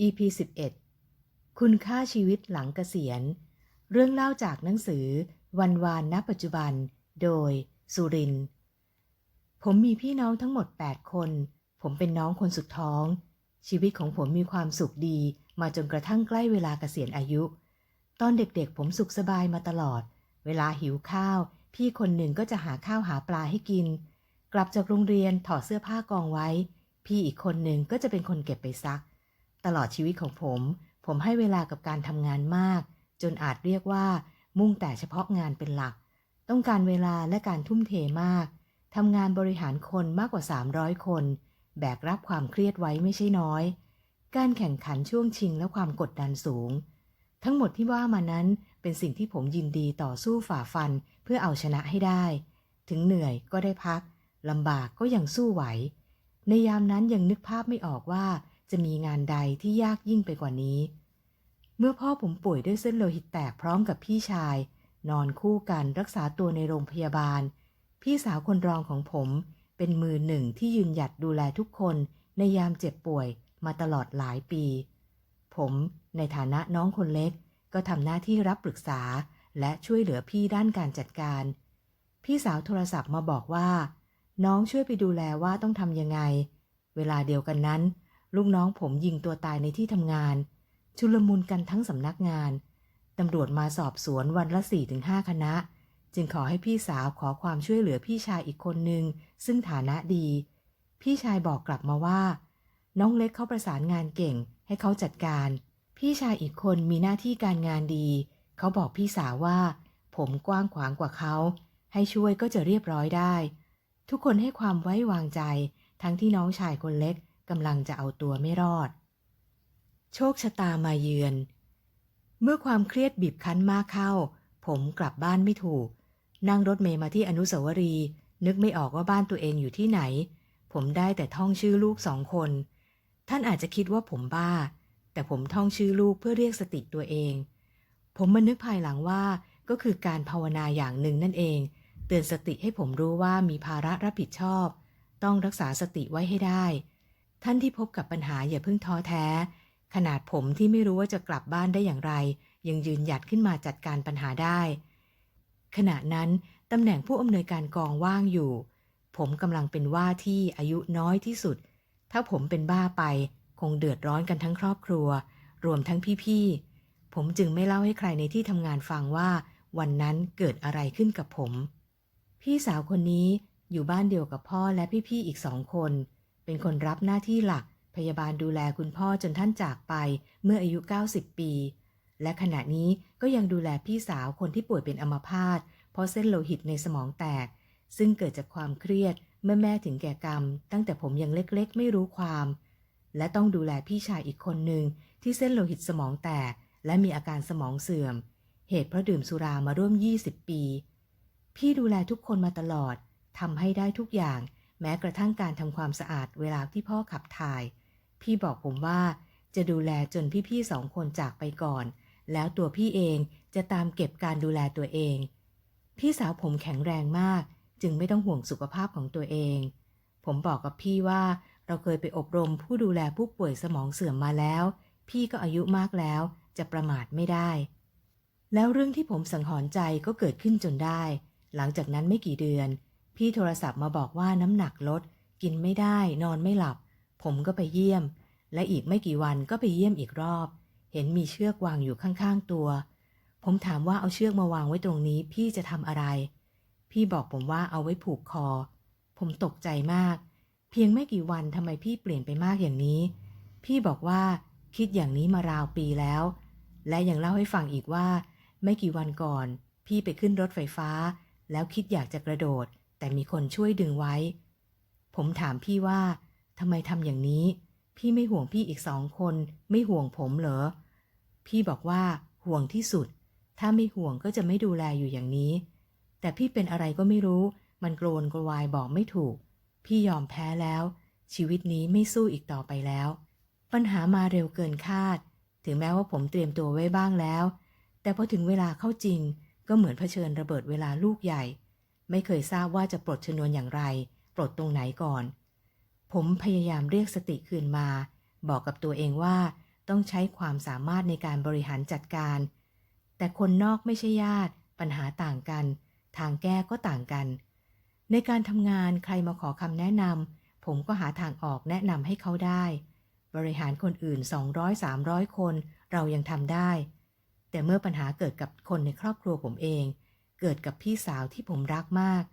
EP 11 คุณค่าชีวิตหลังเกษียณ เรื่องเล่าจากหนังสือ วันวานณปัจจุบัน โดย สุรินทร์ผมมีพี่น้องทั้งหมด 8 คน ผมเป็นน้องคนสุดท้อง ชีวิตของผมมีความสุขดี มาจนกระทั่งใกล้เวลาเกษียณอายุ ตอนเด็กๆ ผมสุขสบายมาตลอด เวลาหิวข้าว พี่คนหนึ่งก็จะหาข้าวหาปลาให้กิน กลับจากโรงเรียนถอดเสื้อผ้ากองไว้ พี่อีกคนหนึ่งก็จะเป็นคนเก็บไปซัก ตลอดชีวิตของผม ผมให้เวลากับการทำงานมาก จนอาจเรียกว่า มุ่งแต่เฉพาะงานเป็นหลัก ต้องการเวลาและการทุ่มเทมากทำงานบริหารคนมากกว่า 300 คน แบกรับความเครียดไว้ไม่ใช่น้อย การแข่งขันช่วงชิงและความกดดันสูง ทั้งหมดที่ว่ามานั้นเป็นสิ่งที่ผมยินดีต่อสู้ฝ่าฟันเพื่อเอาชนะให้ได้ ถึงเหนื่อยก็ได้พักลำบากก็ยังสู้ไหว ในยามนั้นยังนึกภาพไม่ออกว่า จะมีงานใดที่ยากยิ่งไปกว่านี้ เมื่อพ่อผมป่วยด้วยเส้นโลหิตแตกพร้อมกับพี่ชาย นอนคู่กันรักษาตัวในโรงพยาบาล พี่สาวคนรองของผมเป็นมือหนึ่งที่ยืนหยัดดูแลทุกคนในยามเจ็บป่วยมาตลอดหลายปี ผมในฐานะน้องคนเล็กก็ทำหน้าที่รับปรึกษาและช่วยเหลือพี่ด้านการจัดการ พี่สาวโทรศัพท์มาบอกว่า น้องช่วยไปดูแลว่าต้องทำยังไง เวลาเดียวกันนั้น ลูกน้องผมยิงตัวตายในที่ทำงาน ชุลมุนกันทั้งสำนักงาน ตำรวจมาสอบสวนวันละ4-5คณะ จึงขอให้พี่สาวขอความช่วยเหลือพี่ชายอีกคนหนึ่งซึ่งฐานะดี พี่ชายบอกกลับมาว่า น้องเล็กเขาประสานงานเก่งให้เขาจัดการ พี่ชายอีกคนมีหน้าที่การงานดี เขาบอกพี่สาวว่า ผมกว้างขวางกว่าเขา ให้ช่วยก็จะเรียบร้อยได้ ทุกคนให้ความไว้วางใจ ทั้งที่น้องชายคนเล็ก กำลังจะเอาตัวไม่รอด โชคชะตามาเยือน เมื่อความเครียดบีบคั้นมากเข้า ผมกลับบ้านไม่ถูก นั่งรถเมล์มาที่อนุสาวรีย์นึกไม่ออกว่าบ้านตัวเองอยู่ที่ไหน ผมได้แต่ท่องชื่อลูกสองคน ท่านอาจจะคิดว่าผมบ้า แต่ผมท่องชื่อลูกเพื่อเรียกสติตัวเอง ผมมานึกภายหลังว่าก็คือการภาวนาอย่างหนึ่งนั่นเอง เตือนสติให้ผมรู้ว่ามีภาระรับผิดชอบ ต้องรักษาสติไว้ให้ได้ ท่านที่พบกับปัญหาอย่าเพิ่งท้อแท้ ขนาดผมที่ไม่รู้ว่าจะกลับบ้านได้อย่างไร ยังยืนหยัดขึ้นมาจัดการปัญหาได้ ขณะนั้นตำแหน่งผู้อำนวยการกองว่างอยู่ ผมกำลังเป็นว่าที่อายุน้อยที่สุด ถ้าผมเป็นบ้าไป คงเดือดร้อนกันทั้งครอบครัว รวมทั้งพี่ๆ ผมจึงไม่เล่าให้ใครในที่ทำงานฟังว่า วันนั้นเกิดอะไรขึ้นกับผม พี่สาวคนนี้อยู่บ้านเดียวกับพ่อและพี่ๆ อีกสองคน เป็นคนรับหน้าที่หลัก พยาบาลดูแลคุณพ่อจนท่านจากไปเมื่ออายุ 90 ปี และขณะนี้ก็ยังดูแลพี่สาวคนที่ป่วยเป็นอัมพาตเพราะเส้นโลหิตในสมองแตก ซึ่งเกิดจากความเครียดเมื่อแม่ถึงแก่กรรม ตั้งแต่ผมยังเล็กๆ ไม่รู้ความ และต้องดูแลพี่ชายอีกคนหนึ่งที่เส้นโลหิตสมองแตก และมีอาการสมองเสื่อม เหตุเพราะดื่มสุรามาร่วม 20 ปี พี่ดูแลทุกคนมาตลอดทำให้ได้ทุกอย่าง แม้กระทั่งการทำความสะอาดเวลาที่พ่อขับถ่าย พี่บอกผมว่าจะดูแลจนพี่ๆสองคนจากไปก่อน แล้วตัวพี่เองจะตามเก็บการดูแลตัวเอง พี่สาวผมแข็งแรงมาก จึงไม่ต้องห่วงสุขภาพของตัวเอง ผมบอกกับพี่ว่าเราเคยไปอบรมผู้ดูแลผู้ป่วยสมองเสื่อมมาแล้ว พี่ก็อายุมากแล้ว จะประมาทไม่ได้ แล้วเรื่องที่ผมสังหรณ์ใจก็เกิดขึ้นจนได้ หลังจากนั้นไม่กี่เดือน พี่โทรศัพท์มาบอกว่าน้ำหนักลด กินไม่ได้ นอนไม่หลับ ผมก็ไปเยี่ยม และอีกไม่กี่วันก็ไปเยี่ยมอีกรอบ เห็นมีเชือกวางอยู่ข้างๆตัว ผมถามว่าเอาเชือกมาวางไว้ตรงนี้ พี่จะทำอะไร พี่บอกผมว่าเอาไว้ผูกคอ ผมตกใจมาก เพียงไม่กี่วันทำไมพี่เปลี่ยนไปมากอย่างนี้ พี่บอกว่าคิดอย่างนี้มาราวปีแล้ว และยังเล่าให้ฟังอีกว่า ไม่กี่วันก่อน พี่ไปขึ้นรถไฟฟ้า แล้วคิดอยากจะกระโดด แต่มีคนช่วยดึงไว้ ผมถามพี่ว่าทำไมทำอย่างนี้ พี่ไม่ห่วงพี่อีกสองคน ไม่ห่วงผมเหรอ พี่บอกว่าห่วงที่สุด ถ้าไม่ห่วงก็จะไม่ดูแลอยู่อย่างนี้ แต่พี่เป็นอะไรก็ไม่รู้ มันโกรนกรวายบอกไม่ถูก พี่ยอมแพ้แล้ว ชีวิตนี้ไม่สู้อีกต่อไปแล้ว ปัญหามาเร็วเกินคาด ถึงแม้ว่าผมเตรียมตัวไว้บ้างแล้ว แต่พอถึงเวลาเข้าจริง ก็เหมือนเผชิญระเบิดเวลาลูกใหญ่ ไม่เคยทราบว่าจะปลดชนวนอย่างไร ปลดตรงไหนก่อน ผมพยายามเรียกสติคืนมา บอกกับตัวเองว่าต้องใช้ความสามารถในการบริหารจัดการ แต่คนนอกไม่ใช่ญาติ ปัญหาต่างกัน ทางแก้ก็ต่างกัน ในการทำงานใครมาขอคำแนะนำผมก็หาทางออกแนะนำให้เขาได้ บริหารคนอื่น 200-300 คนเรายังทำได้ แต่เมื่อปัญหาเกิดกับคนในครอบครัวผมเอง เกิดกับพี่สาวที่ผมรักมาก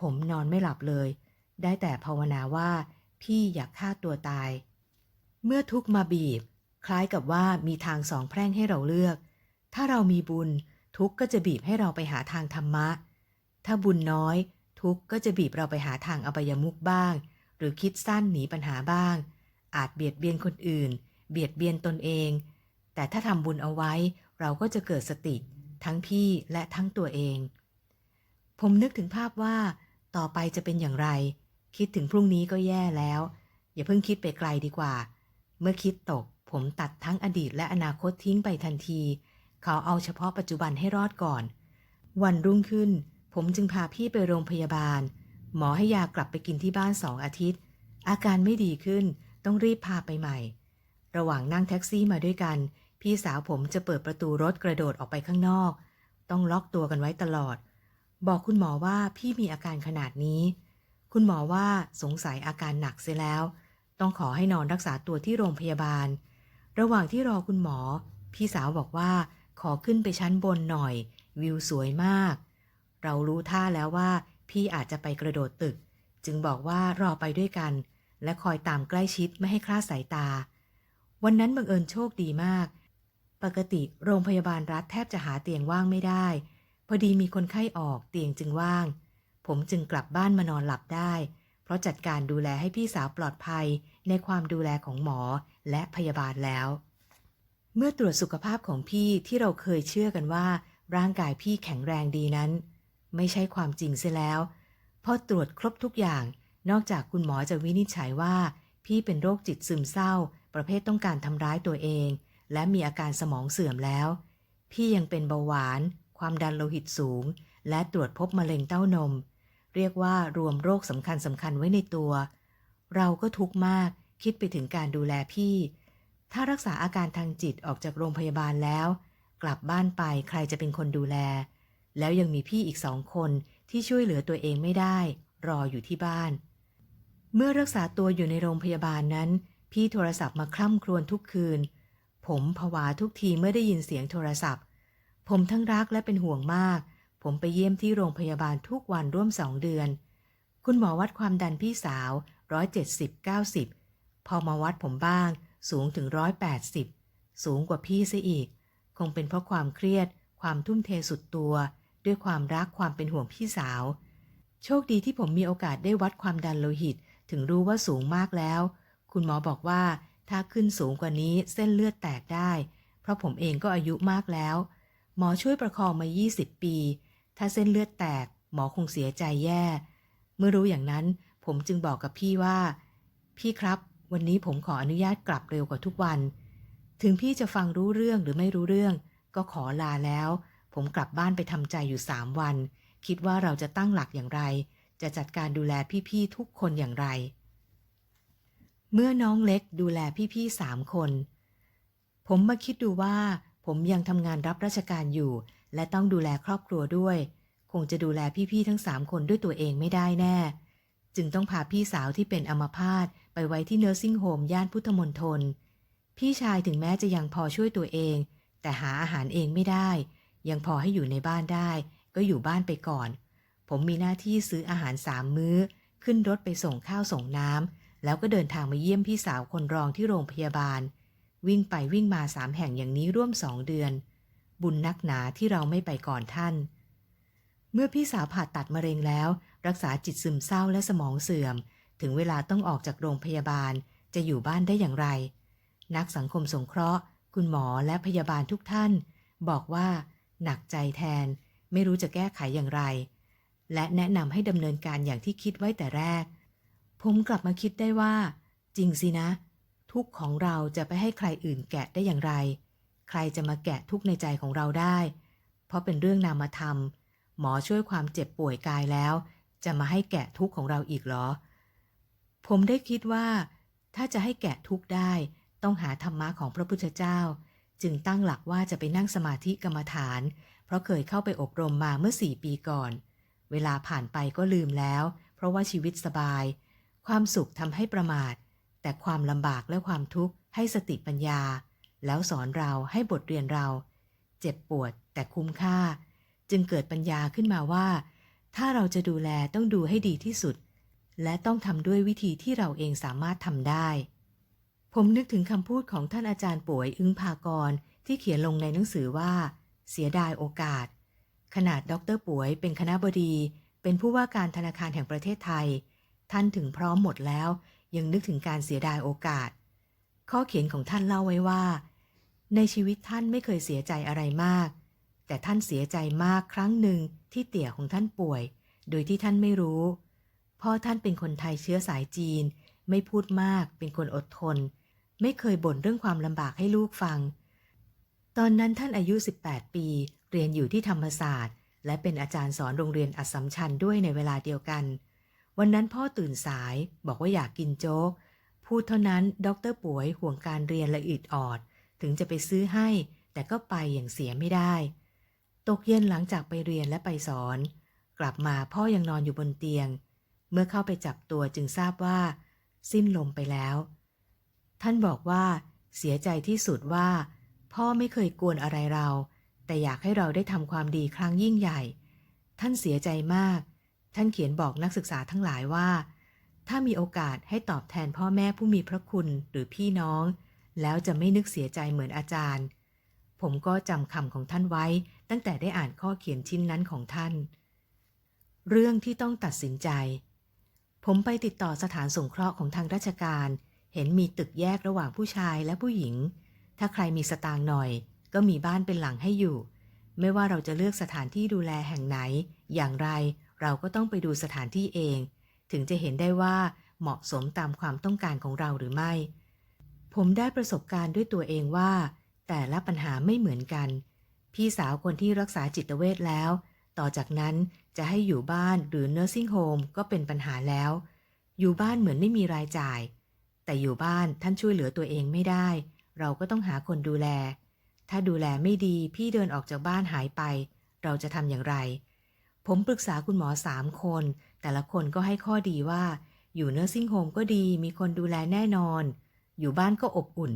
ผมนอนไม่หลับเลย ได้แต่ภาวนาว่า พี่อยากฆ่าตัวตาย เมื่อทุกมาบีบ คล้ายกับว่ามีทางสองแพร่งให้เราเลือก ถ้าเรามีบุญ ทุกก็จะบีบให้เราไปหาทางธรรมะ ถ้าบุญน้อย ทุกก็จะบีบเราไปหาทางอบายมุขบ้าง หรือคิดสั้นหนีปัญหาบ้าง อาจเบียดเบียนคนอื่น เบียดเบียนตนเอง แต่ถ้าทำบุญเอาไว้เราก็จะเกิดสติ ทั้งพี่และทั้งตัวเอง ผมนึกถึงภาพว่า ต่อไปจะเป็นอย่างไร คิดถึงพรุ่งนี้ก็แย่แล้ว อย่าเพิ่งคิดไปไกลดีกว่า เมื่อคิดตก ผมตัดทั้งอดีตและอนาคตทิ้งไปทันที เขาเอาเฉพาะปัจจุบันให้รอดก่อน วันรุ่งขึ้น ผมจึงพาพี่ไปโรงพยาบาล หมอให้ยากลับไปกินที่บ้านสองอาทิตย์ อาการไม่ดีขึ้น ต้องรีบพาไปใหม่ ระหว่างนั่งแท็กซี่มาด้วยกัน พี่สาวผมจะเปิดประตูรถกระโดดออกไปข้างนอก ต้องล็อกตัวกันไว้ตลอด บอกคุณหมอว่าพี่มีอาการขนาดนี้ คุณหมอว่าสงสัยอาการหนักเสียแล้ว ต้องขอให้นอนรักษาตัวที่โรงพยาบาล ระหว่างที่รอคุณหมอ พี่สาวบอกว่าขอขึ้นไปชั้นบนหน่อย วิวสวยมาก เรารู้ท่าแล้วว่า พี่อาจจะไปกระโดดตึก จึงบอกว่ารอไปด้วยกัน และคอยตามใกล้ชิดไม่ให้คลาดสายตา วันนั้นบังเอิญโชคดีมาก ปกติโรงพยาบาลรัฐแทบจะหาเตียงว่างไม่ได้ พอดีมีคนไข้ออกเตียงจึงว่าง ผมจึงกลับบ้านมานอนหลับได้ เพราะจัดการดูแลให้พี่สาวปลอดภัยในความดูแลของหมอและพยาบาลแล้ว เมื่อตรวจสุขภาพของพี่ที่เราเคยเชื่อกันว่า ร่างกายพี่แข็งแรงดีนั้น ไม่ใช่ความจริงเสียแล้วพอตรวจครบทุกอย่าง นอกจากคุณหมอจะวินิจฉัยว่า พี่เป็นโรคจิตซึมเศร้า ประเภทต้องการทำร้ายตัวเอง และมีอาการสมองเสื่อมแล้ว พี่ยังเป็นเบาหวาน ความดันโลหิตสูง และตรวจพบมะเร็งเต้านม เรียกว่ารวมโรคสำคัญสำคัญไว้ในตัว เราก็ทุกข์มากคิดไปถึงการดูแลพี่ ถ้ารักษาอาการทางจิตออกจากโรงพยาบาลแล้ว กลับบ้านไปใครจะเป็นคนดูแล แล้วยังมีพี่อีกสองคนที่ช่วยเหลือตัวเองไม่ได้ รออยู่ที่บ้าน เมื่อรักษาตัวอยู่ในโรงพยาบาลนั้น พี่โทรศัพท์มาคร่ำครวญทุกคืน ผมผวาทุกทีเมื่อได้ยินเสียงโทรศัพท์ ผมทั้งรักและเป็นห่วงมาก ผมไปเยี่ยมที่โรงพยาบาลทุกวันร่วมสองเดือน คุณหมอวัดความดันพี่สาว170 90พอมาวัดผมบ้าง สูงถึง180สูงกว่าพี่ซะอีก คงเป็นเพราะความเครียด ความทุ่มเทสุดตัว ด้วยความรักความเป็นห่วงพี่สาว โชคดีที่ผมมีโอกาสได้วัดความดันโลหิต ถึงรู้ว่าสูงมากแล้ว คุณหมอบอกว่า ถ้าขึ้นสูงกว่านี้เส้นเลือดแตกได้ เพราะผมเองก็อายุมากแล้ว หมอช่วยประคองมา 20 ปี ถ้าเส้นเลือดแตก หมอคงเสียใจแย่ เมื่อรู้อย่างนั้น ผมจึงบอกกับพี่ว่า พี่ครับ วันนี้ผมขออนุญาตกลับเร็วกว่าทุกวัน ถึงพี่จะฟังรู้เรื่องหรือไม่รู้เรื่อง ก็ขอลาแล้ว ผมกลับบ้านไปทำใจอยู่สามวัน คิดว่าเราจะตั้งหลักอย่างไร จะจัดการดูแลพี่ๆทุกคนอย่างไร เมื่อน้องเล็กดูแลพี่ๆสามคน ผมมาคิดดูว่า ผมยังทำงานรับราชการอยู่ และต้องดูแลครอบครัวด้วย คงจะดูแลพี่ๆทั้งสามคนด้วยตัวเองไม่ได้แน่ จึงต้องพาพี่สาวที่เป็นอัมพาตไปไว้ที่เนอร์ซิ่งโฮมย่านพุทธมณฑลพี่ชายถึงแม้จะยังพอช่วยตัวเอง แต่หาอาหารเองไม่ได้ ยังพอให้อยู่ในบ้านได้ ก็อยู่บ้านไปก่อน ผมมีหน้าที่ซื้ออาหารสามมื้อ ขึ้นรถไปส่งข้าวส่งน้ำ แล้วก็เดินทางมาเยี่ยมพี่สาวคนรองที่โรงพยาบาล วิ่งไปวิ่งมาสามแห่งอย่างนี้ร่วมสองเดือน บุญนักหนาที่เราไม่ไปก่อนท่าน เมื่อพี่สาวผ่าตัดมะเร็งแล้ว รักษาจิตซึมเศร้าและสมองเสื่อม ถึงเวลาต้องออกจากโรงพยาบาลจะอยู่บ้านได้อย่างไร นักสังคมสงเคราะห์ คุณหมอและพยาบาลทุกท่าน บอกว่า หนักใจแทน ไม่รู้จะแก้ไขอย่างไร และแนะนำให้ดำเนินการอย่างที่คิดไว้แต่แรก ผมกลับมาคิดได้ว่า จริงสินะ ทุกของเราจะไปให้ใครอื่นแกะได้อย่างไร ใครจะมาแกะทุกในใจของเราได้ เพราะเป็นเรื่องนามธรรม หมอช่วยความเจ็บป่วยกายแล้ว จะมาให้แกะทุกของเราอีกหรอ ผมได้คิดว่า ถ้าจะให้แกะทุกได้ ต้องหาธรรมะของพระพุทธเจ้า จึงตั้งหลักว่าจะไปนั่งสมาธิกรรมฐาน เพราะเคยเข้าไปอบรมมาเมื่อสี่ปีก่อน เวลาผ่านไปก็ลืมแล้ว เพราะว่าชีวิตสบาย ความสุขทำให้ประมาท แต่ความลำบากและความทุกข์ให้สติปัญญา แล้วสอนเราให้บทเรียนเรา เจ็บปวดแต่คุ้มค่า จึงเกิดปัญญาขึ้นมาว่า ถ้าเราจะดูแลต้องดูให้ดีที่สุด และต้องทำด้วยวิธีที่เราเองสามารถทำได้ ผมนึกถึงคำพูดของท่านอาจารย์ป่วยอึ้งภากรที่เขียนลงในหนังสือว่า เสียดายโอกาส ขนาดดรป่วยเป็นคณะบดี เป็นผู้ว่าการธนาคารแห่งประเทศไทย ท่านถึงพร้อมหมดแล้ว ยังนึกถึงการเสียดายโอกาส ข้อเขียนของท่านเล่าไว้ว่า ในชีวิตท่านไม่เคยเสียใจอะไรมาก แต่ท่านเสียใจมากครั้งหนึ่งที่เตี่ยของท่านป่วย โดยที่ท่านไม่รู้พ่อท่านเป็นคนไทยเชื้อสายจีน ไม่พูดมาก เป็นคนอดทน ไม่เคยบ่นเรื่องความลำบากให้ลูกฟัง ตอนนั้นท่านอายุ 18 ปี เรียนอยู่ที่ธรรมศาสตร์ และเป็นอาจารย์สอนโรงเรียนอัสสัมชัญด้วยในเวลาเดียวกัน วันนั้นพ่อตื่นสายบอกว่าอยากกินโจ๊ก พูดเท่านั้นด็อกเตอร์ป่วยห่วงการเรียนละอิดออด ถึงจะไปซื้อให้ แต่ก็ไปอย่างเสียไม่ได้ ตกเย็นหลังจากไปเรียนและไปสอน กลับมาพ่อยังนอนอยู่บนเตียง เมื่อเข้าไปจับตัวจึงทราบว่า สิ้นลมไปแล้ว ท่านบอกว่า เสียใจที่สุดว่า พ่อไม่เคยกวนอะไรเรา แต่อยากให้เราได้ทำความดีครั้งยิ่งใหญ่ ท่านเสียใจมาก ท่านเขียนบอกนักศึกษาทั้งหลายว่า ถ้ามีโอกาสให้ตอบแทนพ่อแม่ผู้มีพระคุณหรือพี่น้อง แล้วจะไม่นึกเสียใจเหมือนอาจารย์ ผมก็จำคำของท่านไว้ตั้งแต่ได้อ่านข้อเขียนชิ้นนั้นของท่าน เรื่องที่ต้องตัดสินใจ ผมไปติดต่อสถานสงเคราะห์ของทางราชการ เห็นมีตึกแยกระหว่างผู้ชายและผู้หญิง ถ้าใครมีสตางค์หน่อย ก็มีบ้านเป็นหลังให้อยู่ ไม่ว่าเราจะเลือกสถานที่ดูแลแห่งไหน อย่างไร เราก็ต้องไปดูสถานที่เอง ถึงจะเห็นได้ว่าเหมาะสมตามความต้องการของเราหรือไม่ ผมได้ประสบการณ์ด้วยตัวเองว่า แต่ละปัญหาไม่เหมือนกัน พี่สาวคนที่รักษาจิตเวชแล้ว ต่อจากนั้นจะให้อยู่บ้านหรือ nursing home ก็เป็นปัญหาแล้ว อยู่บ้านเหมือนไม่มีรายจ่าย แต่อยู่บ้านท่านช่วยเหลือตัวเองไม่ได้ เราก็ต้องหาคนดูแล ถ้าดูแลไม่ดีพี่เดินออกจากบ้านหายไป เราจะทำอย่างไร ผมปรึกษาคุณหมอสามคน แต่ละคนก็ให้ข้อดีว่า อยู่เนอร์ซิ่งโฮมก็ดีมีคนดูแลแน่นอน อยู่บ้านก็อบอุ่น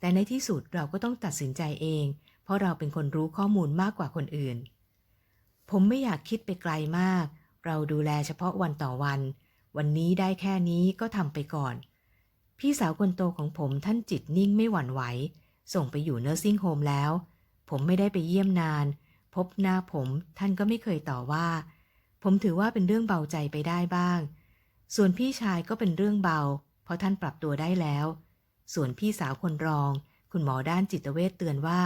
แต่ในที่สุดเราก็ต้องตัดสินใจเอง เพราะเราเป็นคนรู้ข้อมูลมากกว่าคนอื่น ผมไม่อยากคิดไปไกลมาก เราดูแลเฉพาะวันต่อวัน วันนี้ได้แค่นี้ก็ทำไปก่อน พี่สาวคนโตของผมท่านจิตนิ่งไม่หวั่นไหว ส่งไปอยู่เนอร์ซิ่งโฮมแล้ว ผมไม่ได้ไปเยี่ยมนาน พบหน้าผม ท่านก็ไม่เคยต่อว่า ผมถือว่าเป็นเรื่องเบาใจไปได้บ้าง ส่วนพี่ชายก็เป็นเรื่องเบา เพราะท่านปรับตัวได้แล้ว ส่วนพี่สาวคนรอง คุณหมอด้านจิตเวชเตือนว่า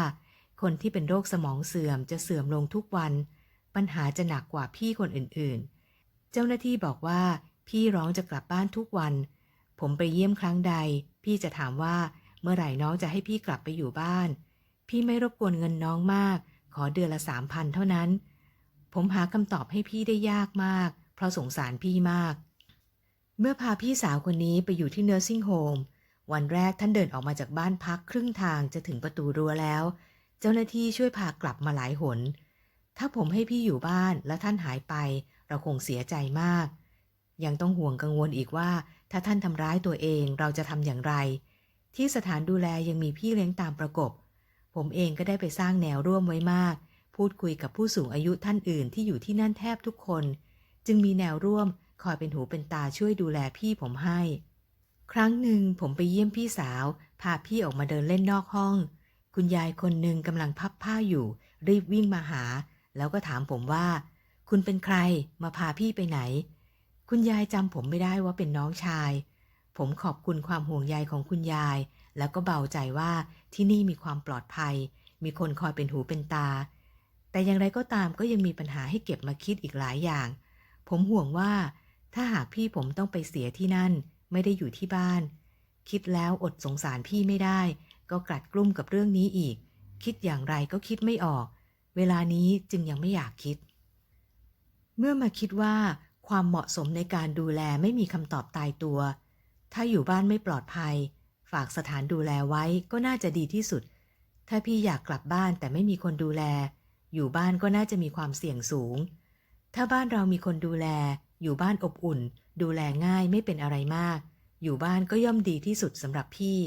คนที่เป็นโรคสมองเสื่อมจะเสื่อมลงทุกวัน ปัญหาจะหนักกว่าพี่คนอื่นๆ เจ้าหน้าที่บอกว่า พี่ร้องจะกลับบ้านทุกวัน ผมไปเยี่ยมครั้งใด พี่จะถามว่าเมื่อไหร่น้องจะให้พี่กลับไปอยู่บ้าน พี่ไม่รบกวนเงินน้องมาก ขอเดือนละสามพันเท่านั้น ผมหาคำตอบให้พี่ได้ยากมาก เพราะสงสารพี่มาก เมื่อพาพี่สาวคนนี้ไปอยู่ที่เนอร์ซิ่งโฮมวันแรกท่านเดินออกมาจากบ้านพักครึ่งทางจะถึงประตูรั้วแล้ว เจ้าหน้าที่ช่วยพากลับมาหลายหน ถ้าผมให้พี่อยู่บ้านและท่านหายไป เราคงเสียใจมาก ยังต้องห่วงกังวลอีกว่า ถ้าท่านทำร้ายตัวเองเราจะทำอย่างไร ที่สถานดูแลยังมีพี่เลี้ยงตามประกบ ผมเองก็ได้ไปสร้างแนวร่วมไว้มาก พูดคุยกับผู้สูงอายุท่านอื่นที่อยู่ที่นั่นแทบทุกคน จึงมีแนวร่วมคอยเป็นหูเป็นตาช่วยดูแลพี่ผมให้ ครั้งหนึ่งผมไปเยี่ยมพี่สาว พาพี่ออกมาเดินเล่นนอกห้อง คุณยายคนหนึ่งกำลังพับผ้าอยู่ รีบวิ่งมาหา แล้วก็ถามผมว่า คุณเป็นใครมาพาพี่ไปไหน คุณยายจำผมไม่ได้ว่าเป็นน้องชาย ผมขอบคุณความห่วงใยของคุณยาย แล้วก็เบาใจว่าที่นี่มีความปลอดภัย มีคนคอยเป็นหูเป็นตา แต่อย่างไรก็ตามก็ยังมีปัญหาให้เก็บมาคิดอีกหลายอย่าง ผมห่วงว่า ถ้าหากพี่ผมต้องไปเสียที่นั่น ไม่ได้อยู่ที่บ้าน คิดแล้วอดสงสารพี่ไม่ได้ ก็กลัดกลุ้มกับเรื่องนี้อีก คิดอย่างไรก็คิดไม่ออก เวลานี้จึงยังไม่อยากคิด เมื่อมาคิดว่าความเหมาะสมในการดูแลไม่มีคำตอบตายตัว ถ้าอยู่บ้านไม่ปลอดภัยากสถานดูแลไว้ก็น่าจะดีที่สุด ถ้าพี่อยากกลับบ้านแต่ไม่มีคนดูแล อยู่บ้านก็น่าจะมีความเสี่ยงสูง ถ้าบ้านเรามีคนดูแล อยู่บ้านอบอุ่น ดูแลง่ายไม่เป็นอะไรมาก อยู่บ้านก็ย่อมดีที่สุดสำหรับพี่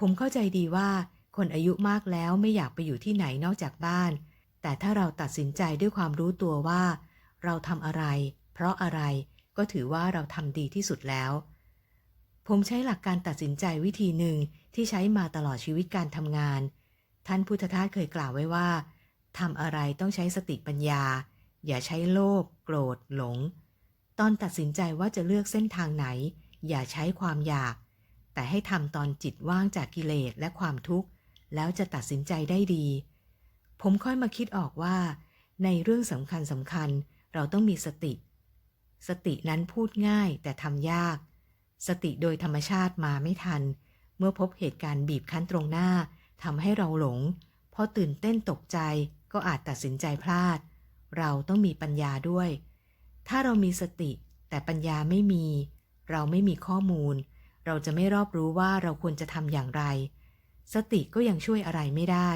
ผมเข้าใจดีว่าคนอายุมากแล้วไม่อยากไปอยู่ที่ไหนนอกจากบ้าน แต่ถ้าเราตัดสินใจด้วยความรู้ตัวว่า เราทำอะไร เพราะอะไรก็ถือว่าเราทำดีที่สุดแล้ว ผมใช้หลักการตัดสินใจวิธีหนึ่งที่ใช้มาตลอดชีวิตการทำงาน ท่านพุทธทาสเคยกล่าวไว้ว่าทำอะไรต้องใช้สติปัญญา อย่าใช้โลภโกรธ หลง ตอนตัดสินใจว่าจะเลือกเส้นทางไหน อย่าใช้ความอยาก แต่ให้ทำตอนจิตว่างจากกิเลสและความทุกข์ แล้วจะตัดสินใจได้ดี ผมค่อยมาคิดออกว่า ในเรื่องสำคัญสำคัญเราต้องมีสติ สตินั้นพูดง่ายแต่ทำยาก สติโดยธรรมชาติมาไม่ทัน เมื่อพบเหตุการณ์บีบคั้นตรงหน้าทำให้เราหลงพอตื่นเต้นตกใจก็อาจตัดสินใจพลาด เราต้องมีปัญญาด้วย ถ้าเรามีสติ แต่ปัญญาไม่มี เราไม่มีข้อมูล เราจะไม่รอบรู้ว่าเราควรจะทำอย่างไร สติก็ยังช่วยอะไรไม่ได้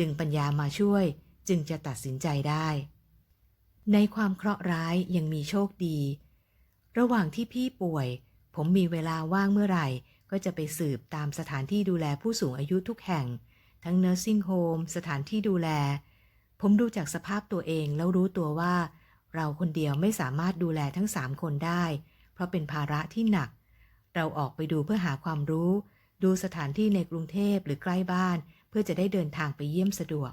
ดึงปัญญามาช่วย จึงจะตัดสินใจได้ ในความเคราะห์ร้ายยังมีโชคดี ระหว่างที่พี่ป่วย ผมมีเวลาว่างเมื่อไหร่ ก็จะไปสืบตามสถานที่ดูแลผู้สูงอายุทุกแห่ง ทั้ง nursing home สถานที่ดูแล ผมดูจากสภาพตัวเองแล้วรู้ตัวว่า เราคนเดียวไม่สามารถดูแลทั้งสามคนได้ เพราะเป็นภาระที่หนัก เราออกไปดูเพื่อหาความรู้ ดูสถานที่ในกรุงเทพหรือใกล้บ้าน เพื่อจะได้เดินทางไปเยี่ยมสะดวก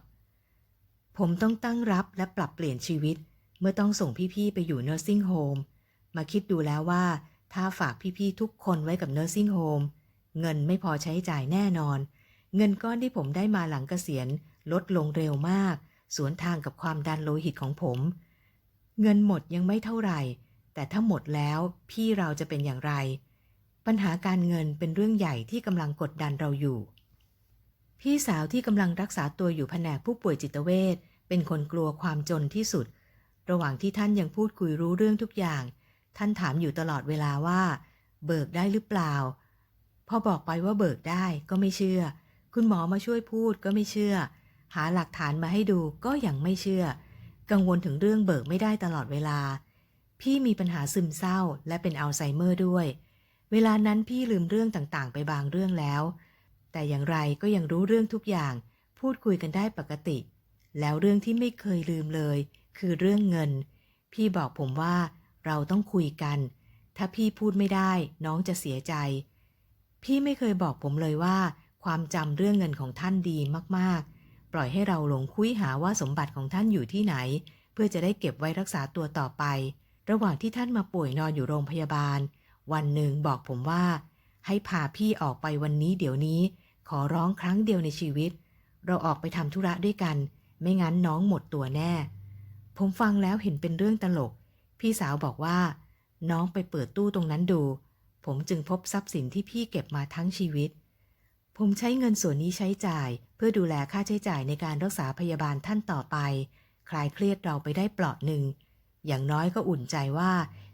ผมต้องตั้งรับและปรับเปลี่ยนชีวิต เมื่อต้องส่งพี่ๆไปอยู่ nursing home มาคิดดูแล้วว่า ถ้าฝากพี่ๆทุกคนไว้กับ nursing home เงินไม่พอใช้จ่ายแน่นอน เงินก้อนที่ผมได้มาหลังเกษียณ ลดลงเร็วมาก สวนทางกับความดันโลหิตของผม เงินหมดยังไม่เท่าไหร่ แต่ถ้าหมดแล้วพี่เราจะเป็นอย่างไร ปัญหาการเงินเป็นเรื่องใหญ่ที่กำลังกดดันเราอยู่ พี่สาวที่กำลังรักษาตัวอยู่แผนกผู้ป่วยจิตเวชเป็นคนกลัวความจนที่สุด ระหว่างที่ท่านยังพูดคุยรู้เรื่องทุกอย่าง ท่านถามอยู่ตลอดเวลาว่า เบิกได้หรือเปล่า พอบอกไปว่าเบิกได้ก็ไม่เชื่อ คุณหมอมาช่วยพูดก็ไม่เชื่อ หาหลักฐานมาให้ดูก็ยังไม่เชื่อ กังวลถึงเรื่องเบิกไม่ได้ตลอดเวลา พี่มีปัญหาซึมเศร้าและเป็นอัลไซเมอร์ด้วย เวลานั้นพี่ลืมเรื่องต่างๆ ไปบางเรื่องแล้ว แต่อย่างไรก็ยังรู้เรื่องทุกอย่าง พูดคุยกันได้ปกติ แล้วเรื่องที่ไม่เคยลืมเลย คือเรื่องเงิน พี่บอกผมว่า เราต้องคุยกัน ถ้าพี่พูดไม่ได้น้องจะเสียใจ พี่ไม่เคยบอกผมเลยว่า ความจำเรื่องเงินของท่านดีมากๆ ปล่อยให้เราหลงคุยหาว่าสมบัติของท่านอยู่ที่ไหน เพื่อจะได้เก็บไว้รักษาตัวต่อไป ระหว่างที่ท่านมาป่วยนอนอยู่โรงพยาบาล วันหนึ่งบอกผมว่า ให้พาพี่ออกไปวันนี้เดี๋ยวนี้ ขอร้องครั้งเดียวในชีวิต เราออกไปทำธุระด้วยกัน ไม่งั้นน้องหมดตัวแน่ ผมฟังแล้วเห็นเป็นเรื่องตลก พี่สาวบอกว่า น้องไปเปิดตู้ตรงนั้นดู ผมจึงพบทรัพย์สินที่พี่เก็บมาทั้งชีวิต ผมใช้เงินส่วนนี้ใช้จ่าย เพื่อดูแลค่าใช้จ่ายในการรักษาพยาบาลท่านต่อไป คลายเครียดเราไปได้เปลาะหนึ่ง อย่างน้อยก็อุ่นใจว่า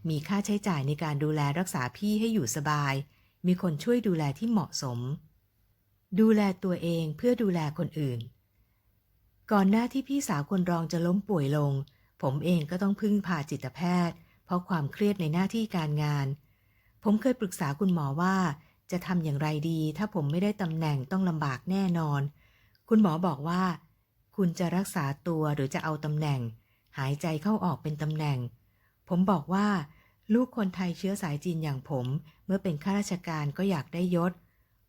มีค่าใช้จ่ายในการดูแลรักษาพี่ให้อยู่สบาย มีคนช่วยดูแลที่เหมาะสม ดูแลตัวเองเพื่อดูแลคนอื่น ก่อนหน้าที่พี่สาวคนรองจะล้มป่วยลง ผมเองก็ต้องพึ่งพาจิตแพทย์ เพราะความเครียดในหน้าที่การงาน ผมเคยปรึกษาคุณหมอว่า จะทำอย่างไรดี ถ้าผมไม่ได้ตำแหน่งต้องลำบากแน่นอน คุณหมอบอกว่า คุณจะรักษาตัวหรือจะเอาตำแหน่ง หายใจเข้าออกเป็นตำแหน่ง ผมบอกว่า ลูกคนไทยเชื้อสายจีนอย่างผม เมื่อเป็นข้าราชการก็อยากได้ยศ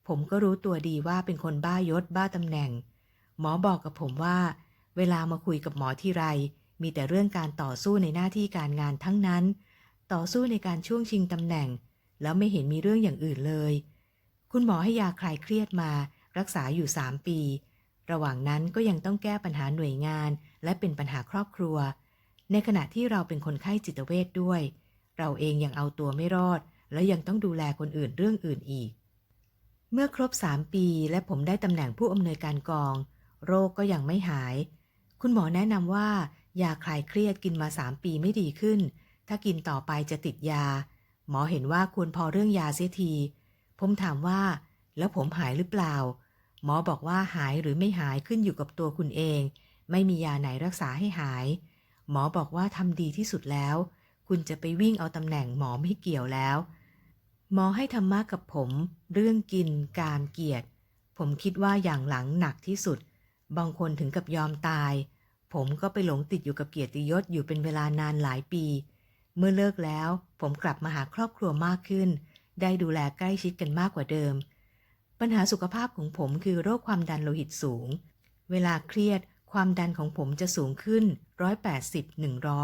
ผมก็รู้ตัวดีว่าเป็นคนบ้ายศบ้าตำแหน่ง หมอบอกกับผมว่า เวลามาคุยกับหมอที่ไร มีแต่เรื่องการต่อสู้ในหน้าที่การงานทั้งนั้น ต่อสู้ในการช่วงชิงตำแหน่ง แล้วไม่เห็นมีเรื่องอย่างอื่นเลย คุณหมอให้ยาคลายเครียดมา รักษาอยู่สามปี ระหว่างนั้นก็ยังต้องแก้ปัญหาหน่วยงาน และเป็นปัญหาครอบครัว ในขณะที่เราเป็นคนไข้จิตเวทด้วย เราเองยังเอาตัวไม่รอด แล้วยังต้องดูแลคนอื่นเรื่องอื่นอีก เมื่อครบสามปีและผมได้ตำแหน่งผู้อำนวยการกอง โรคก็ยังไม่หาย คุณหมอแนะนำว่า ยาคลายเครียดกินมาสามปีไม่ดีขึ้น ถ้ากินต่อไปจะติดยา หมอเห็นว่าควรพอเรื่องยาเสียที ผมถามว่า แล้วผมหายหรือเปล่า หมอบอกว่าหายหรือไม่หายขึ้นอยู่กับตัวคุณเอง ไม่มียาไหนรักษาให้หาย หมอบอกว่าทำดีที่สุดแล้ว คุณจะไปวิ่งเอาตำแหน่งหมอไม่เกี่ยวแล้ว หมอให้ธรรมะกับผม เรื่องกิน กามเกียรติ ผมคิดว่าอย่างหลังหนักที่สุด บางคนถึงกับยอมตาย ผมก็ไปหลงติดอยู่กับเกียรติยศอยู่เป็นเวลานานหลายปี เมื่อเลิกแล้ว ผมกลับมาหาครอบครัวมากขึ้น ได้ดูแลใกล้ชิดกันมากกว่าเดิม ปัญหาสุขภาพของผมคือโรคความดันโลหิตสูง เวลาเครียด ความดันของผมจะสูงขึ้น 180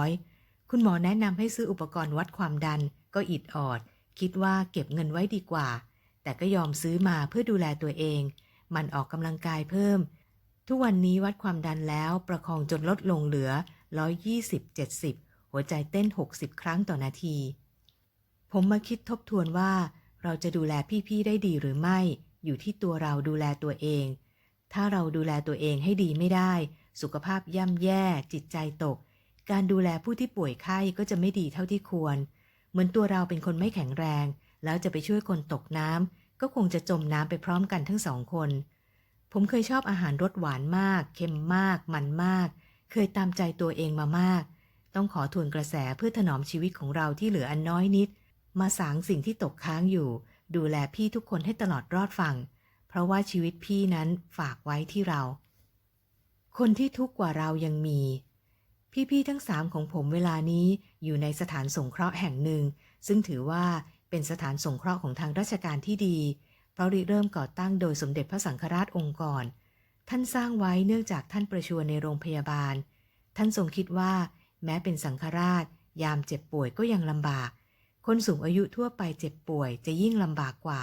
100 คุณหมอแนะนำให้ซื้ออุปกรณ์วัดความดันก็อิดออด คิดว่าเก็บเงินไว้ดีกว่า แต่ก็ยอมซื้อมาเพื่อดูแลตัวเอง มันออกกำลังกายเพิ่ม ทุกวันนี้วัดความดันแล้วประคองจนลดลงเหลือ 120 70 หัวใจเต้น 60 ครั้งต่อนาที ผมมาคิดทบทวนว่า เราจะดูแลพี่ๆได้ดีหรือไม่ อยู่ที่ตัวเราดูแลตัวเอง ถ้าเราดูแลตัวเองให้ดีไม่ได้ สุขภาพย่ำแย่ จิตใจตก การดูแลผู้ที่ป่วยไข้ก็จะไม่ดีเท่าที่ควร เหมือนตัวเราเป็นคนไม่แข็งแรง แล้วจะไปช่วยคนตกน้ำก็คงจะจมน้ำไปพร้อมกันทั้งสองคน ผมเคยชอบอาหารรสหวานมาก เค็มมาก มันมาก เคยตามใจตัวเองมามาก ต้องขอทวนกระแสเพื่อถนอมชีวิตของเราที่เหลืออันน้อยนิด มาสางสิ่งที่ตกค้างอยู่ ดูแลพี่ทุกคนให้ตลอดรอดฝั่ง เพราะว่าชีวิตพี่นั้นฝากไว้ที่เรา คนที่ทุกข์กว่าเรายังมี พี่ๆทั้งสามของผมเวลานี้อยู่ในสถานสงเคราะห์แห่งหนึ่ง ซึ่งถือว่าเป็นสถานสงเคราะห์ของทางราชการที่ดี พราะริเริ่มก่อตั้งโดยสมเด็จพระสังฆราชองค์ก่อน ท่านสร้างไว้เนื่องจากท่านประชวรในโรงพยาบาล ท่านทรงคิดว่า แม้เป็นสังฆราช ยามเจ็บป่วยก็ยังลำบาก คนสูงอายุทั่วไปเจ็บป่วยจะยิ่งลำบากกว่า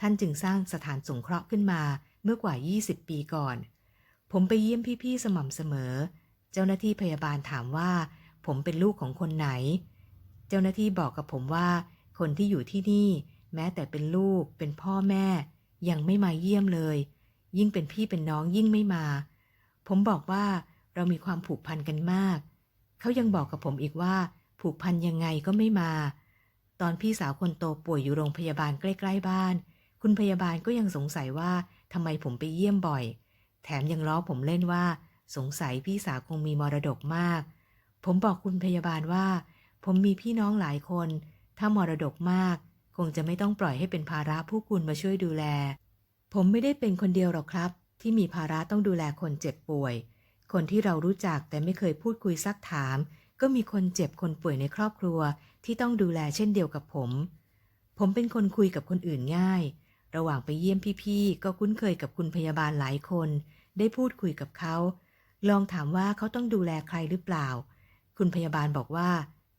ท่านจึงสร้างสถานสงเคราะห์ขึ้นมาเมื่อกว่า 20 ปีก่อน ผมไปเยี่ยมพี่ๆสม่ำเสมอ เจ้าหน้าที่พยาบาลถามว่า ผมเป็นลูกของคนไหน เจ้าหน้าที่บอกกับผมว่า คนที่อยู่ที่นี่ แม้แต่เป็นลูกเป็นพ่อแม่ ยังไม่มาเยี่ยมเลย ยิ่งเป็นพี่เป็นน้องยิ่งไม่มา ผมบอกว่าเรามีความผูกพันกันมาก เขายังบอกกับผมอีกว่า ผูกพันยังไงก็ไม่มา ตอนพี่สาวคนโตป่วยอยู่โรงพยาบาลใกล้ๆบ้าน คุณพยาบาลก็ยังสงสัยว่าทำไมผมไปเยี่ยมบ่อย แถมยังล้อผมเล่นว่า สงสัยพี่สาวคงมีมรดกมาก ผมบอกคุณพยาบาลว่า ผมมีพี่น้องหลายคน ถ้ามรดกมาก คงจะไม่ต้องปล่อยให้เป็นภาระผู้คุณมาช่วยดูแล ผมไม่ได้เป็นคนเดียวหรอกครับ ที่มีภาระต้องดูแลคนเจ็บป่วย คนที่เรารู้จักแต่ไม่เคยพูดคุยซักถาม ก็มีคนเจ็บคนป่วยในครอบครัว ที่ต้องดูแลเช่นเดียวกับผม ผมเป็นคนคุยกับคนอื่นง่าย ระหว่างไปเยี่ยมพี่ๆก็คุ้นเคยกับคุณพยาบาลหลายคน ได้พูดคุยกับเขา ลองถามว่าเขาต้องดูแลใครหรือเปล่า คุณพยาบาลบอกว่า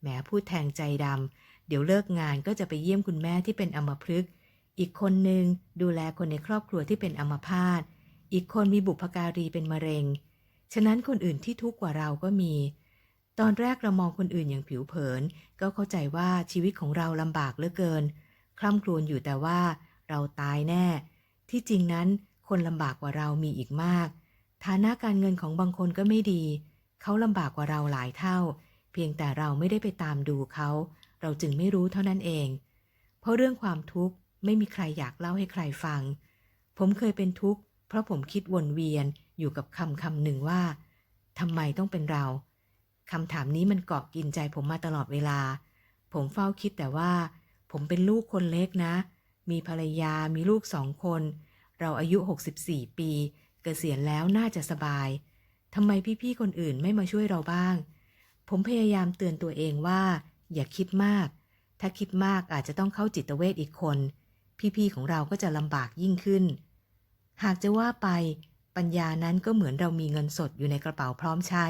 แหมพูดแทงใจดำ เดี๋ยวเลิกงานก็จะไปเยี่ยมคุณแม่ที่เป็นอัมพฤกษ์ อีกคนหนึ่งดูแลคนในครอบครัวที่เป็นอัมพาต อีกคนมีบุพการีเป็นมะเร็ง ฉะนั้นคนอื่นที่ทุกข์กว่าเราก็มี ตอนแรกเรามองคนอื่นอย่างผิวเผิน ก็เข้าใจว่าชีวิตของเราลำบากเหลือเกินคร่ำครวญอยู่แต่ว่าเราตายแน่ ที่จริงนั้นคนลำบากกว่าเรามีอีกมาก ฐานะการเงินของบางคนก็ไม่ดี เขาลำบากกว่าเราหลายเท่า เพียงแต่เราไม่ได้ไปตามดูเขา เราจึงไม่รู้เท่านั้นเอง เพราะเรื่องความทุกข์ไม่มีใครอยากเล่าให้ใครฟัง ผมเคยเป็นทุกข์เพราะผมคิดวนเวียนอยู่กับคำคำหนึ่งว่าทำไมต้องเป็นเราคำถามนี้มันเกาะกินใจผมมาตลอดเวลา ผมเฝ้าคิดแต่ว่า ผมเป็นลูกคนเล็กนะ มีภรรยามีลูกสองคน เราอายุ 64 ปี เกษียณแล้วน่าจะสบายทำไมพี่ๆคนอื่นไม่มาช่วยเราบ้าง ผมพยายามเตือนตัวเองว่า อย่าคิดมาก ถ้าคิดมากอาจจะต้องเข้าจิตเวชอีกคน พี่ๆของเราก็จะลำบากยิ่งขึ้น หากจะว่าไป ปัญญานั้นก็เหมือนเรามีเงินสดอยู่ในกระเป๋าพร้อมใช้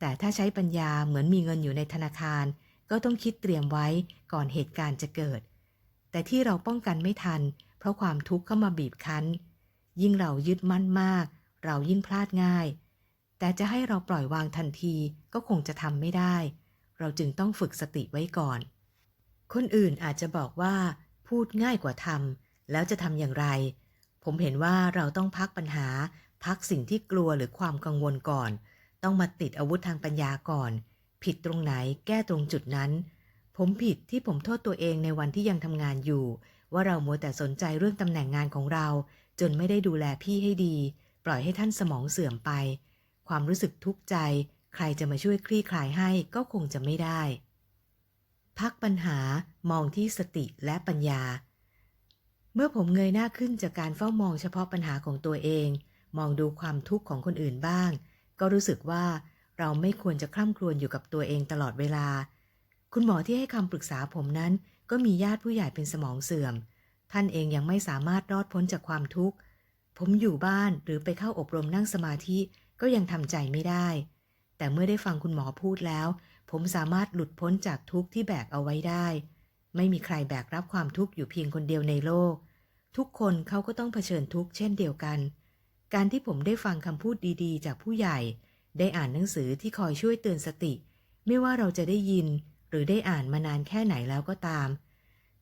แต่ถ้าใช้ปัญญาเหมือนมีเงินอยู่ในธนาคาร ก็ต้องคิดเตรียมไว้ก่อนเหตุการณ์จะเกิด แต่ที่เราป้องกันไม่ทัน เพราะความทุกข์เข้ามาบีบคั้น ยิ่งเรายึดมั่นมาก เรายิ่งพลาดง่าย แต่จะให้เราปล่อยวางทันทีก็คงจะทำไม่ได้ เราจึงต้องฝึกสติไว้ก่อน คนอื่นอาจจะบอกว่าพูดง่ายกว่าทำแล้วจะทำอย่างไร ผมเห็นว่าเราต้องพักปัญหา พักสิ่งที่กลัวหรือความกังวลก่อน ต้องมาติดอาวุธทางปัญญาก่อน ผิดตรงไหนแก้ตรงจุดนั้น ผมผิดที่ผมโทษตัวเองในวันที่ยังทำงานอยู่ ว่าเรามัวแต่สนใจเรื่องตำแหน่งงานของเรา จนไม่ได้ดูแลพี่ให้ดี ปล่อยให้ท่านสมองเสื่อมไป ความรู้สึกทุกข์ใจ ใครจะมาช่วยคลี่คลายให้ก็คงจะไม่ได้ พักปัญหามองที่สติและปัญญา เมื่อผมเงยหน้าขึ้นจากการเฝ้ามองเฉพาะปัญหาของตัวเอง มองดูความทุกข์ของคนอื่นบ้าง ก็รู้สึกว่าเราไม่ควรจะคร่ำครวญอยู่กับตัวเองตลอดเวลา คุณหมอที่ให้คำปรึกษาผมนั้นก็มีญาติผู้ใหญ่เป็นสมองเสื่อม ท่านเองยังไม่สามารถรอดพ้นจากความทุกข์ ผมอยู่บ้านหรือไปเข้าอบรมนั่งสมาธิก็ยังทำใจไม่ได้ แต่เมื่อได้ฟังคุณหมอพูดแล้ว ผมสามารถหลุดพ้นจากทุกข์ที่แบกเอาไว้ได้ ไม่มีใครแบกรับความทุกข์อยู่เพียงคนเดียวในโลก ทุกคนเขาก็ต้องเผชิญทุกข์เช่นเดียวกัน การที่ผมได้ฟังคำพูดดีๆ จากผู้ใหญ่ ได้อ่านหนังสือที่คอยช่วยเตือนสติ ไม่ว่าเราจะได้ยิน หรือได้อ่านมานานแค่ไหนแล้วก็ตาม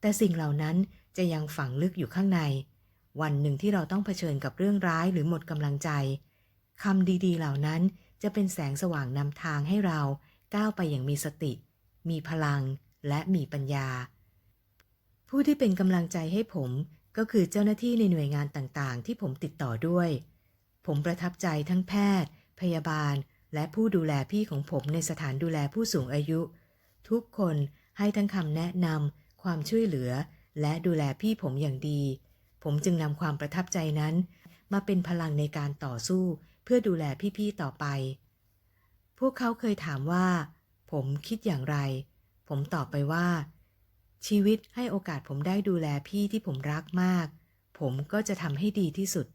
แต่สิ่งเหล่านั้นจะยังฝังลึกอยู่ข้างใน วันหนึ่งที่เราต้องเผชิญกับเรื่องร้ายหรือหมดกำลังใจคำดีๆ เหล่านั้น จะเป็นแสงสว่างนำทางให้เราก้าวไปอย่างมีสติ มีพลังและมีปัญญา ผู้ที่เป็นกำลังใจให้ผมก็คือเจ้าหน้าที่ในหน่วยงานต่างๆ ที่ผมติดต่อด้วย ผมประทับใจทั้งแพทย์ พยาบาล และผู้ดูแลพี่ของผมในสถานดูแลผู้สูงอายุ ทุกคนให้ทั้งคำแนะนำความช่วยเหลือ และดูแลพี่ผมอย่างดี ผมจึงนำความประทับใจนั้น มาเป็นพลังในการต่อสู้ เพื่อดูแลพี่ๆต่อไป พวกเขาเคยถามว่า ผมคิดอย่างไร ผมตอบไปว่า ชีวิตให้โอกาสผมได้ดูแลพี่ที่ผมรักมาก ผมก็จะทำให้ดีที่สุด